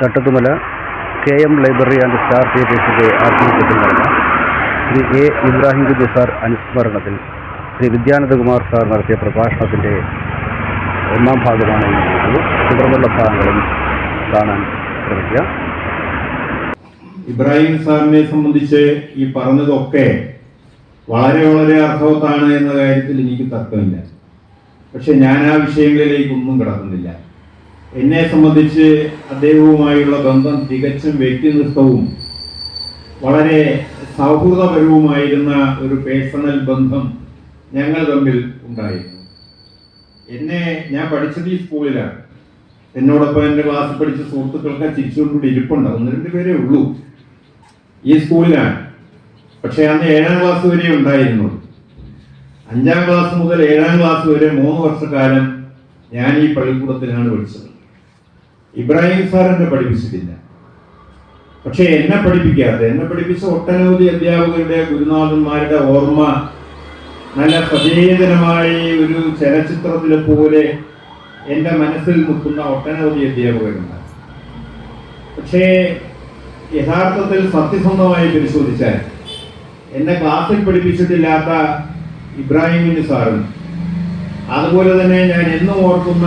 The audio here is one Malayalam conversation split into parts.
Thattathumala K M library and star തിയേറ്റേഴ്സിന്റെ ആഭിമുഖ്യത്തിൽ നടന്ന ശ്രീ എ ഇബ്രാഹിം കുഞ്ഞു സാർ അനുസ്മരണത്തിൽ ശ്രീ വിദ്യാനന്ദകുമാർ സാർ നടത്തിയ പ്രഭാഷണത്തിന്റെ ഒന്നാം ഭാഗമാണ് തുടർന്നുള്ള ഭാഗങ്ങളും കാണാൻ ശ്രമിക്കുക. ഇബ്രാഹിം സാറിനെ സംബന്ധിച്ച് ഈ പറഞ്ഞതൊക്കെ വളരെ വളരെ അർത്ഥവത്താണ് എന്ന കാര്യത്തിൽ എനിക്ക് തർക്കമില്ല. പക്ഷെ ഞാൻ ആ വിഷയങ്ങളിലേക്കൊന്നും കടക്കുന്നില്ല. എന്നെ സംബന്ധിച്ച് അദ്ദേഹവുമായുള്ള ബന്ധം തികച്ചും വ്യക്തിനിഷ്ഠവും വളരെ സൗഹൃദപരവുമായിരുന്ന ഒരു പേഴ്സണൽ ബന്ധം ഞങ്ങൾ തമ്മിൽ ഉണ്ടായിരുന്നു. എന്നെ ഞാൻ പഠിച്ചത് ഈ സ്കൂളിലാണ്. എന്നോടൊപ്പം എന്റെ ക്ലാസ്സിൽ പഠിച്ച സുഹൃത്തുക്കൾക്ക് ചിരിച്ചുകൊണ്ടുകൂടി ഇരിപ്പുണ്ട്. ഒന്ന് രണ്ട് പേരേ ഉള്ളൂ. ഈ സ്കൂളിലാണ്. പക്ഷെ അന്ന് ഏഴാം ക്ലാസ് വരെ ഉണ്ടായിരുന്നു. അഞ്ചാം ക്ലാസ് മുതൽ ഏഴാം ക്ലാസ് വരെ മൂന്ന് വർഷക്കാലം ഞാൻ ഈ പള്ളിക്കൂടത്തിലാണ് പഠിച്ചത്. ഇബ്രാഹിം സാർ എന്നെ പഠിപ്പിച്ചിട്ടില്ല. പക്ഷേ എന്നെ പഠിപ്പിക്കാത്ത എന്നെ പഠിപ്പിച്ച ഒട്ടനവധി അധ്യാപകരുടെ ഗുരുനാഥന്മാരുടെ ഓർമ്മ നല്ല സചേതനമായി ഒരു ചലച്ചിത്രത്തിലെ പോലെ എന്റെ മനസ്സിൽ നിൽക്കുന്ന ഒട്ടനവധി അധ്യാപകരുണ്ട്. പക്ഷേ യഥാർത്ഥത്തിൽ സത്യസന്ധമായി പരിശോധിച്ചാൽ എന്നെ ക്ലാസ്സിൽ പഠിപ്പിച്ചിട്ടില്ലാത്ത ഇബ്രാഹിമിന് സാറും അതുപോലെ തന്നെ ഞാൻ എന്നും ഓർക്കുന്ന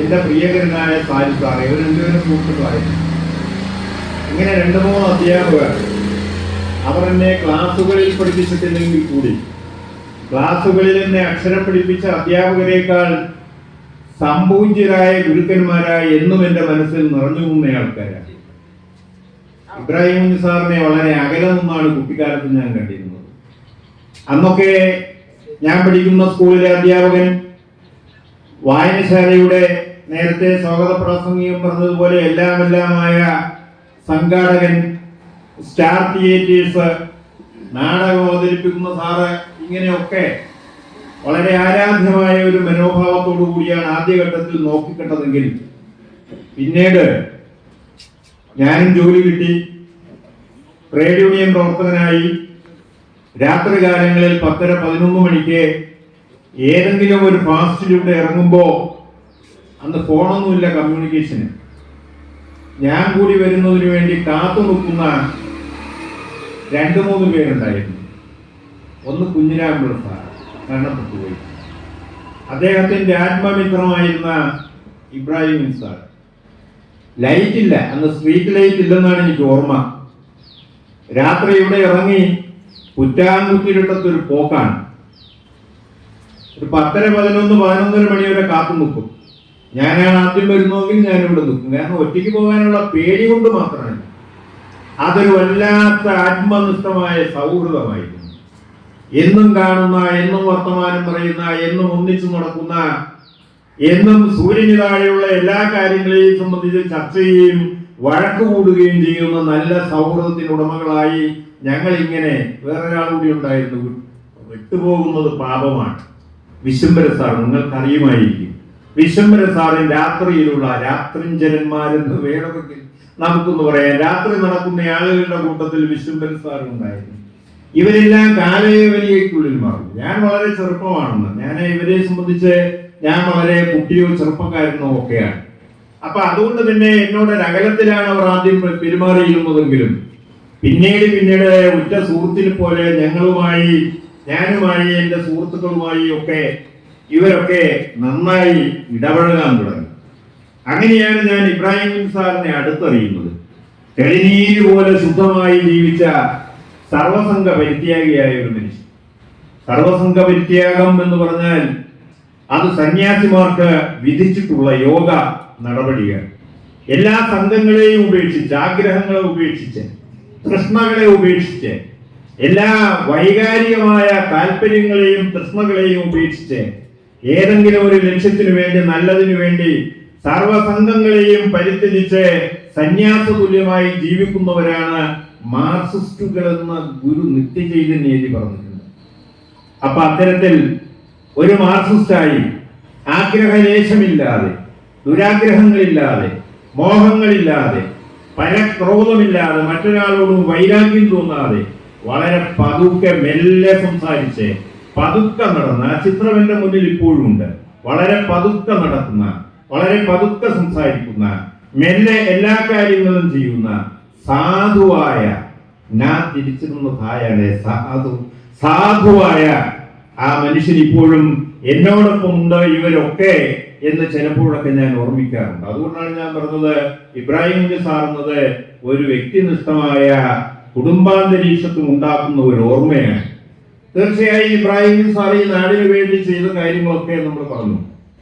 എന്റെ പ്രിയകരനായ സാരി സാർ ഇവർ രണ്ടുപേരും കൂട്ടുകാരി. ഇങ്ങനെ രണ്ട് മൂന്ന് അധ്യാപകർ അവർ എന്നെ ക്ലാസ്സുകളിൽ പഠിപ്പിച്ചിട്ടില്ലെങ്കിൽ കൂടി ക്ലാസ്സുകളിൽ എന്നെ അക്ഷരം പഠിപ്പിച്ച അധ്യാപകരെക്കാൾ സംപൂജ്യരായ ഗുരുക്കന്മാരായ എന്നും എന്റെ മനസ്സിൽ നിറഞ്ഞു നിന്ന ആൾക്കാരാണ്. ഇബ്രാഹിം സാറിനെ വളരെ അകലെ നിന്നാണ് കുട്ടിക്കാലത്ത് ഞാൻ കണ്ടിരുന്നത്. അന്നൊക്കെ ഞാൻ പഠിക്കുന്ന സ്കൂളിലെ അധ്യാപകൻ വായനശാലയുടെ നേരത്തെ സ്വാഗത പ്രാസംഗികം പറഞ്ഞതുപോലെ എല്ലാം എല്ലാമായ സംഘാടകൻ സ്റ്റാർ തിയേറ്റേഴ്സ് നാടകം അവതരിപ്പിക്കുന്ന സാറ് ഇങ്ങനെയൊക്കെ വളരെ ആരാധ്യമായ ഒരു മനോഭാവത്തോടു കൂടിയാണ് ആദ്യഘട്ടത്തിൽ നോക്കിക്കണ്ടതെങ്കിൽ പിന്നീട് ഞാനും ജോലി കിട്ടി. ട്രേഡ് യൂണിയൻ പ്രവർത്തകനായി. രാത്രികാലങ്ങളിൽ പത്തര പതിനൊന്ന് മണിക്ക് ഏതെങ്കിലും ഒരു ഫാസ്റ്റിലൂടെ ഇറങ്ങുമ്പോൾ അന്ന് ഫോണൊന്നുമില്ല കമ്മ്യൂണിക്കേഷന് ഞാൻ കൂടി വരുന്നതിന് വേണ്ടി കാത്തു നിൽക്കുന്ന രണ്ട് മൂന്ന് പേരുണ്ടായിരുന്നു. ഒന്ന് കുഞ്ഞിരാമ്പിള്ള സാർ മരണപ്പെട്ടുപോയി അദ്ദേഹത്തിന്റെ ആത്മമിത്രമായിരുന്ന ഇബ്രാഹിം സാർ. ലൈറ്റ് ഇല്ല അന്ന് സ്ട്രീറ്റ് ലൈറ്റ് ഇല്ലെന്നാണ് എനിക്ക് ഓർമ്മ. രാത്രി ഇവിടെ ഇറങ്ങി കുറ്റാങ്കുത്തിരിട്ടത്ത് ഒരു പോക്കാണ്. ഒരു പത്തര പതിനൊന്ന് പതിനൊന്നര മണി വരെ കാത്തു നിൽക്കും. ഞാനാണ് ആദ്യം വരുന്നതെങ്കിൽ ഞാനിവിടെ നിൽക്കും. കാരണം ഒറ്റയ്ക്ക് പോകാനുള്ള പേടി കൊണ്ട് മാത്രമല്ല അതൊരു വല്ലാത്ത ആത്മനിഷ്ഠമായ സൗഹൃദമായിരുന്നു. എന്നും കാണുന്ന എന്നും വർത്തമാനം പറയുന്ന എന്നും ഒന്നിച്ചു നടക്കുന്ന എന്നും സൂര്യന് താഴെയുള്ള എല്ലാ കാര്യങ്ങളെയും സംബന്ധിച്ച് ചർച്ച ചെയ്യുകയും വഴക്ക് കൂടുകയും ചെയ്യുന്ന നല്ല സൗഹൃദത്തിന് ഉടമകളായി ഞങ്ങൾ ഇങ്ങനെ വേറൊരാൾ കൂടി ഉണ്ടായിരുന്നു. വിട്ടുപോകുന്നത് പാപമാണ്. വിശുംബര സാർ നിങ്ങൾക്ക് അറിയുമായിരിക്കും വിശുംബര സാറിൻ രാത്രിയിലുള്ള രാത്രിഞ്ചരന്മാരെന്ന് വേണമെങ്കിൽ നമുക്കൊന്ന് പറയാം. രാത്രി നടക്കുന്ന ആളുകളുടെ കൂട്ടത്തിൽ വിശുംബര സാർ ഉണ്ടായിരുന്നു ഇവരെല്ലാം കാലയവലിയേക്കുള്ളിൽ മാറും ഞാൻ വളരെ ചെറുപ്പമാണെന്ന്. ഞാൻ ഇവരെ സംബന്ധിച്ച് ഞാൻ വളരെ കുട്ടിയോ ചെറുപ്പക്കാരനോ ഒക്കെയാണ്. അപ്പൊ അതുകൊണ്ട് തന്നെ എന്നോട് രകലത്തിലാണ് അവർ ആദ്യം പെരുമാറിയിരുന്നതെങ്കിലും പിന്നീട് പിന്നീട് ഉറ്റ സുഹൃത്തിനെ പോലെ ഞങ്ങളുമായി ഞാനുമായി എന്റെ സുഹൃത്തുക്കളുമായി ഒക്കെ ഇവരൊക്കെ നന്നായി ഇടപഴകാൻ തുടങ്ങി. അങ്ങനെയാണ് ഞാൻ ഇബ്രാഹിം സാറിനെ അടുത്തറിയുന്നത്. തെളിനീര് പോലെ ശുദ്ധമായി ജീവിച്ച സർവസംഘ പരിത്യാഗിയായ ഒരു മനുഷ്യൻ. സർവസംഘ പരിത്യാഗം എന്ന് പറഞ്ഞാൽ അത് സന്യാസിമാർക്ക് വിധിച്ചിട്ടുള്ള യോഗ നടപടിയാണ് എല്ലാ സംഘങ്ങളെയും ഉപേക്ഷിച്ച് ആഗ്രഹങ്ങളെ ഉപേക്ഷിച്ച് തൃഷ്ണകളെ ഉപേക്ഷിച്ച് എല്ലാ വൈകാരികമായ താല്പര്യങ്ങളെയും തൃഷ്ണകളെയും ഉപേക്ഷിച്ച് ഏതെങ്കിലും ഒരു ലക്ഷ്യത്തിനു വേണ്ടി നല്ലതിനു വേണ്ടി സർവസംഘങ്ങളെയും പരിത്യജിച്ച് സന്യാസ തുല്യമായി ജീവിക്കുന്നവരാണ് മാർസിസ്റ്റുകൾ എന്ന ഗുരു നിത്യചൈതന്യ എഴുതി പറഞ്ഞിട്ടുണ്ട്. അപ്പൊ അത്തരത്തിൽ ഒരു മാർസിസ്റ്റായി ആഗ്രഹലേശമില്ലാതെ ദുരാഗ്രഹങ്ങളില്ലാതെ മോഹങ്ങളില്ലാതെ പരക്രോധമില്ലാതെ മറ്റൊരാളോടും വൈരാഗ്യം തോന്നാതെ വളരെ പതുക്കെ മെല്ലെ സംസാരിച്ച് പതുക്കെ നടന്ന ആ ചിത്രം എന്റെ മുന്നിൽ ഇപ്പോഴും ഉണ്ട്. വളരെ പതുക്കെ നടക്കുന്ന വളരെ പതുക്കെ സംസാരിക്കുന്ന മെല്ലെ എല്ലാ കാര്യങ്ങളും ചെയ്യുന്ന സാധുവായ ഞാൻ തിരിച്ചിരുന്ന തായാണ് സാധു സാധുവായ ആ മനുഷ്യൻ ഇപ്പോഴും എന്നോടൊപ്പം ഉണ്ട് ഇവരൊക്കെ എന്ന് ചിലപ്പോഴൊക്കെ ഞാൻ ഓർമ്മിക്കാറുണ്ട്. അതുകൊണ്ടാണ് ഞാൻ പറഞ്ഞത് ഇബ്രാഹിം സാറുന്നത് ഒരു വ്യക്തിനിഷ്ഠമായ കുടുംബാന്തരീക്ഷത്തിൽ ഉണ്ടാക്കുന്ന ഒരു ഓർമ്മയാണ്. തീർച്ചയായും ഇബ്രാഹിം സാർ ഈ നാടിന് വേണ്ടി ചെയ്ത കാര്യങ്ങളൊക്കെ നമ്മൾ പറഞ്ഞു.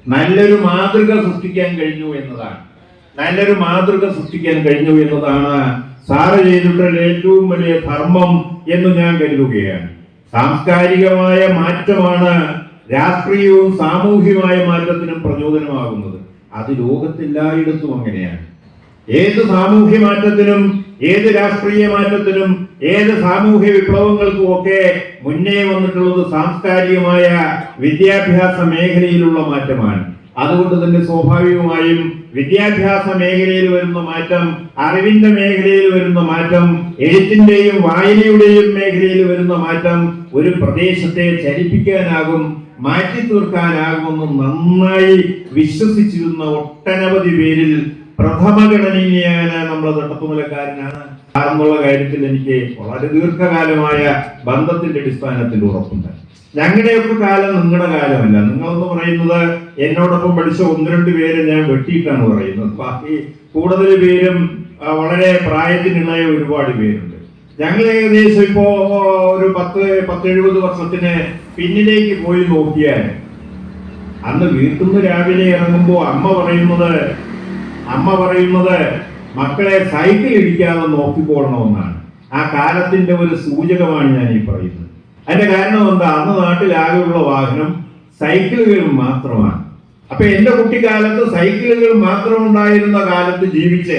നല്ലൊരു മാതൃക സൃഷ്ടിക്കാൻ കഴിഞ്ഞു എന്നതാണ്. നല്ലൊരു മാതൃക സൃഷ്ടിക്കാൻ കഴിഞ്ഞു എന്നതാണ് സാറ് ചെയ്തിട്ടുള്ള ഏറ്റവും വലിയ ധർമ്മം എന്ന് ഞാൻ കരുതുകയാണ്. സാംസ്കാരികമായ മാറ്റമാണ് രാഷ്ട്രീയവും സാമൂഹികമായ മാറ്റത്തിനും പ്രചോദനമാകുന്നത്. അത് ലോകത്തെല്ലായിടത്തും അങ്ങനെയാണ്. ഏത് സാമൂഹ്യ മാറ്റത്തിനും ഏത് രാഷ്ട്രീയ മാറ്റത്തിനും ഏത് സാമൂഹ്യ വിപ്ലവങ്ങൾക്കും ഒക്കെ മുന്നേ വന്നിട്ടുള്ളത് സാംസ്കാരികമായ വിദ്യാഭ്യാസ മേഖലയിലുള്ള മാറ്റമാണ്. അതുകൊണ്ട് തന്നെ സ്വാഭാവികമായും വിദ്യാഭ്യാസ മേഖലയിൽ വരുന്ന മാറ്റം അറിവിന്റെ മേഖലയിൽ വരുന്ന മാറ്റം എഴുത്തിന്റെയും വായനയുടെയും മേഖലയിൽ വരുന്ന മാറ്റം ഒരു പ്രദേശത്തെ ചലിപ്പിക്കാനാകും മാറ്റി തീർക്കാനാകുമെന്ന് നന്നായി വിശ്വസിച്ചിരുന്ന ഒട്ടനവധി പേരിൽ പ്രഥമഗണനീയനായ നമ്മുടെ തട്ടത്തുമലക്കാരനാണ് എന്നുള്ള കാര്യത്തിൽ എനിക്ക് വളരെ ദീർഘകാലമായ ബന്ധത്തിന്റെ അടിസ്ഥാനത്തിൽ ഉറപ്പുണ്ട്. ഞങ്ങളുടെയൊക്കെ കാലം നിങ്ങളുടെ കാലമല്ല. നിങ്ങളെന്ന് പറയുന്നത് എന്നോടൊപ്പം പഠിച്ച ഒന്ന് രണ്ട് പേരെ ഞാൻ വെട്ടിയിട്ടാണ് പറയുന്നത്. ബാക്കി കൂടുതൽ പേരും വളരെ പ്രായത്തിനിളയ ഒരുപാട് പേരുണ്ട്. ഞങ്ങൾ ഏകദേശം ഇപ്പോ ഒരു പത്ത് പത്തെഴുപത് വർഷത്തിന് പിന്നിലേക്ക് പോയി നോക്കിയാൽ അന്ന് വീട്ടിൽ നിന്ന് രാവിലെ ഇറങ്ങുമ്പോൾ അമ്മ പറയുന്നത് അമ്മ പറയുന്നത് മക്കളെ സൈക്കിൾ ഇടിക്കാതെ നോക്കിക്കൊള്ളണമെന്നാണ്. ആ കാലത്തിന്റെ ഒരു സൂചകമാണ് ഞാൻ ഈ പറയുന്നത്. അതിന്റെ കാരണം എന്താ? അന്ന് നാട്ടിലാകെയുള്ള വാഹനം സൈക്കിളുകൾ മാത്രമാണ്. അപ്പൊ എന്റെ കുട്ടിക്കാലത്ത് സൈക്കിളുകൾ മാത്രം ഉണ്ടായിരുന്ന കാലത്ത് ജീവിച്ച്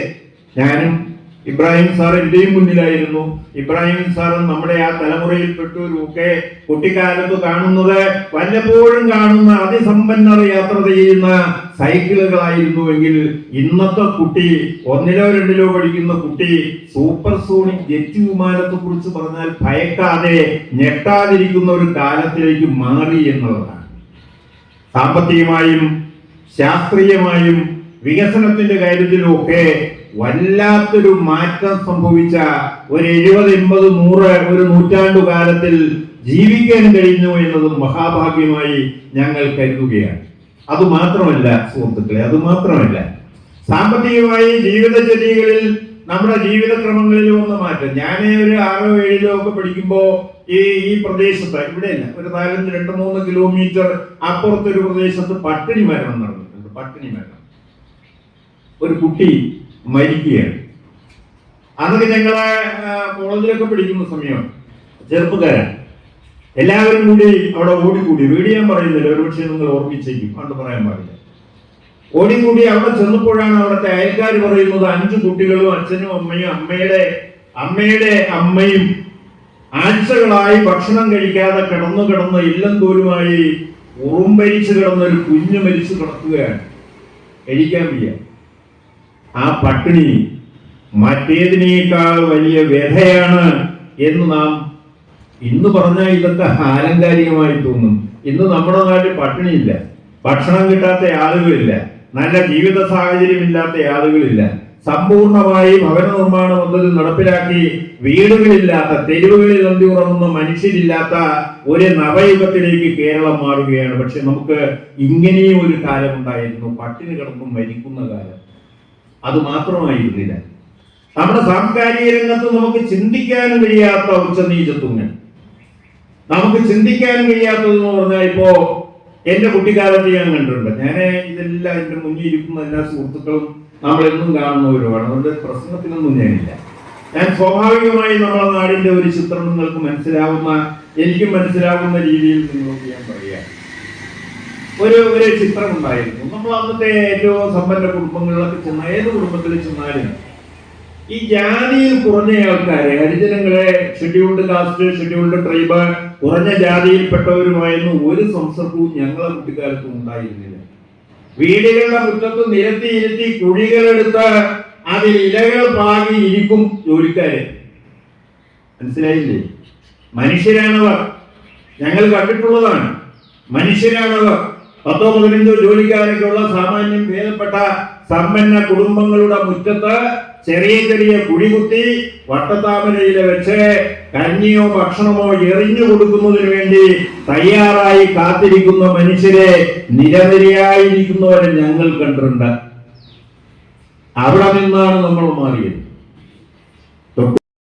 ഞാനും ഇബ്രാഹിം സാർ എന്റെയും മുന്നിലായിരുന്നു. ഇബ്രാഹിം സാർ നമ്മുടെ ആ തലമുറയിൽപ്പെട്ടവരും ഒക്കെ കുട്ടിക്കാലത്ത് കാണുന്നത് വല്ലപ്പോഴും കാണുന്ന അതിസമ്പന്നർ യാത്ര ചെയ്യുന്ന സൈക്കിളുകളായിരുന്നുവെങ്കിൽ ഇന്നത്തെ കുട്ടി ഒന്നിലോ രണ്ടിലോ പഠിക്കുന്ന കുട്ടി സൂപ്പർ സോണിക് ജെറ്റ് വിമാനത്തെ കുറിച്ച് പറഞ്ഞാൽ ഭയക്കാതെ ഞെട്ടാതിരിക്കുന്ന ഒരു കാലത്തിലേക്ക് മാറി എന്നുള്ളതാണ്. സാമ്പത്തികമായും ശാസ്ത്രീയമായും വികസനത്തിന്റെ കാര്യത്തിലും ഒക്കെ വല്ലാത്തൊരു മാറ്റം സംഭവിച്ച ഒരു എഴുപത് എൺപത് നൂറ് ഒരു നൂറ്റാണ്ടു കാലത്തിൽ ജീവിക്കാൻ കഴിഞ്ഞു എന്നത് മഹാഭാഗ്യമായി ഞങ്ങൾ കരുതുകയാണ്. അത് മാത്രമല്ല സുഹൃത്തുക്കളെ അത് മാത്രമല്ല സാമ്പത്തികമായി ജീവിതചര്യകളിൽ നമ്മുടെ ജീവിതക്രമങ്ങളിൽ ഒന്ന് മാറ്റം. ഞാൻ ഒരു ആറോ ഏഴിലോ ഒക്കെ പഠിക്കുമ്പോ ഈ ഈ പ്രദേശത്ത് ഇവിടെയല്ല ഒരു നാലഞ്ച് രണ്ട് മൂന്ന് കിലോമീറ്റർ അപ്പുറത്തൊരു പ്രദേശത്ത് പട്ടിണി മരണം നടന്നിട്ടുണ്ട്. പട്ടിണി മരണം. ഒരു കുട്ടി മരിക്കുകയാണ്. അന്നൊക്കെ ഞങ്ങളെ കോളേജിലൊക്കെ പഠിക്കുന്ന സമയം ചെറുപ്പക്കാരൻ എല്ലാവരും കൂടി അവിടെ ഓടിക്കൂടി. വീട് ഞാൻ പറയുന്നില്ല ഒരുപക്ഷെ നിങ്ങൾ ഓർമ്മിച്ചേക്കും. അത് പറയാൻ പാടില്ല. ഓടിക്കൂടി അവിടെ ചെന്നപ്പോഴാണ് അവിടുത്തെ അയൽക്കാർ പറയുന്നത് അഞ്ചു കുട്ടികളും അച്ഛനും അമ്മയും അമ്മയുടെ അമ്മയുടെ അമ്മയും ആഴ്ചകളായി ഭക്ഷണം കഴിക്കാതെ കിടന്നു കിടന്ന് ഇല്ലം തോലുമായി ഉറുമ്പരിച്ചു കിടന്ന ഒരു കുഞ്ഞു മരിച്ചു കിടക്കുകയാണ്. കഴിക്കാൻ വയ്യ. ആ പട്ടിണി മറ്റേതിനേക്കാൾ വലിയ വ്യഥയാണ് എന്ന് നാം ഇന്ന് പറഞ്ഞാൽ ഇതൊക്കെ ആലങ്കാരികമായി തോന്നും. ഇന്ന് നമ്മുടെ നാട്ടിൽ പട്ടിണിയില്ല. ഭക്ഷണം കിട്ടാത്ത ആളുകളില്ല നല്ല ജീവിത സാഹചര്യമില്ലാത്ത ആളുകളില്ല സമ്പൂർണമായി ഭവന നിർമ്മാണ പദ്ധതി നടപ്പിലാക്കി വീടുകളില്ലാത്ത തെരുവുകളിൽ അന്തി ഉറങ്ങുന്ന മനുഷ്യരില്ലാത്ത ഒരു നവയുഗത്തിലേക്ക് കേരളം മാറുകയാണ്. പക്ഷെ നമുക്ക് ഇങ്ങനെയും ഒരു കാലം ഉണ്ടായിരുന്നു പട്ടിണി കിടന്നും മരിക്കുന്ന കാലം. അത് മാത്രമായിരുന്നില്ല. നമ്മുടെ സാംസ്കാരിക രംഗത്ത് നമുക്ക് ചിന്തിക്കാനും കഴിയാത്ത ഉച്ചനീചത്വങ്ങൾ. നമുക്ക് ചിന്തിക്കാനും കഴിയാത്തതെന്ന് പറഞ്ഞാൽ ഇപ്പോ എന്റെ കുട്ടിക്കാലത്ത് ഞാൻ കണ്ടിട്ടുണ്ട്. ഞാൻ ഇതെല്ലാം എന്റെ മുന്നിൽ ഇരിക്കുന്ന എല്ലാ സുഹൃത്തുക്കളും നമ്മളെന്നും കാണുന്നവരുമാണ്. അതുകൊണ്ട് പ്രശ്നത്തിനൊന്നും ഞാനില്ല. ഞാൻ സ്വാഭാവികമായി നമ്മുടെ നാടിന്റെ ഒരു ചിത്രം നിങ്ങൾക്ക് മനസ്സിലാവുന്ന എനിക്കും മനസ്സിലാവുന്ന രീതിയിൽ നിങ്ങളോട് ഞാൻ പറയാം ഒരു ഒരു ചിത്രം ഉണ്ടായിരുന്നു. നമ്മൾ അന്നത്തെ ഏറ്റവും സമ്പന്ന കുടുംബങ്ങളിലൊക്കെ ചെന്ന ഏത് കുടുംബത്തിൽ ചെന്നാലും ഈ ജാതിയിൽ കുറഞ്ഞ ആൾക്കാരെ ഹരിജനങ്ങളെ ഷെഡ്യൂൾഡ് കാസ്റ്റ് ഷെഡ്യൂൾഡ് ട്രൈബ് കുറഞ്ഞ ജാതിയിൽപ്പെട്ടവരുമായിരുന്നു ഒരു സംസർഗവും ഞങ്ങളെ കുട്ടിക്കാലത്തും ഉണ്ടായിരുന്നില്ല. വീടുകളുടെ മുറ്റത്ത് നിരത്തി ഇരുത്തി കുഴികളെടുത്ത് അതിൽ ഇലകൾ പാകി ഇരിക്കും ജോലിക്കാരെ. മനസ്സിലായില്ലേ? മനുഷ്യരാണവർ. ഞങ്ങൾ കണ്ടിട്ടുള്ളതാണ്. മനുഷ്യരാണവർ. പത്തോ പതിനഞ്ചോ ജോലിക്കാരൊക്കെയുള്ള സാമാന്യം ഭേദപ്പെട്ട സമ്പന്ന കുടുംബങ്ങളുടെ മുറ്റത്ത് ചെറിയ ചെറിയ കുഴികുത്തി വട്ടത്താമരയില വെച്ച് കഞ്ഞിയോ ഭക്ഷണമോ എറിഞ്ഞു കൊടുക്കുന്നതിന് വേണ്ടി തയ്യാറായി കാത്തിരിക്കുന്ന മനുഷ്യരെ നിരനിരയായിരിക്കുന്നവരെ ഞങ്ങൾ കണ്ടിട്ടുണ്ട്. അവിടെ നിന്നാണ് നമ്മൾ മാറിയത്.